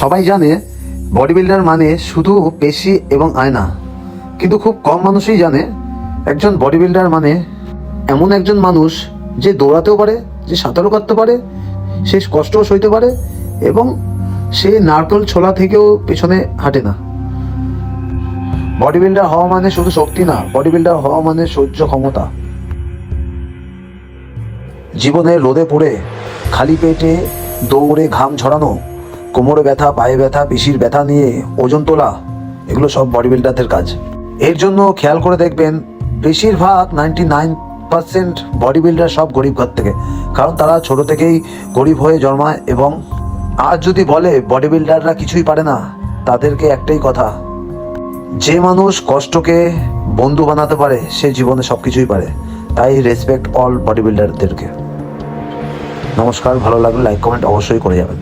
সবাই জানে body builder মানে শুধু পেশি এবং আয়না। কিন্তু খুব কম মানুষই জানে একজন বডি বিল্ডার মানে এমন একজন মানুষ যে দৌড়াতেও পারে, যে সাঁতারও কাটতে পারে, সে কষ্টও সইতে পারে এবং সে নারকেল ছোলা থেকেও পেছনে হাঁটে না। বডি বিল্ডার হওয়া মানে শুধু শক্তি না বডি বিল্ডার হওয়া মানে সহ্য ক্ষমতা। জীবনে রোদে পড়ে, খালি পেটে দৌড়ে ঘাম ঝরানো কোমরে ব্যথা, পায়ে ব্যথা, পিসির ব্যথা নিয়ে ওজন তোলা, এগুলো সব বডি বিল্ডারদের কাজ। এর জন্য খেয়াল করে দেখবেন, বেশিরভাগ ninety nine percent body builder সব গরিব ঘর থেকে। কারণ তারা ছোট থেকেই গরিব হয়ে জন্মায় এবং আর যদি বলে বডি বিল্ডাররা কিছুই পারে না, তাদেরকে একটাই কথা, যে মানুষ কষ্টকে বন্ধু বানাতে পারে, সে জীবনে সব কিছুই পারে। তাই রেসপেক্ট অল বডি বিল্ডারদেরকে নমস্কার, ভালো লাগলে লাইক কমেন্ট অবশ্যই করে যাবেন।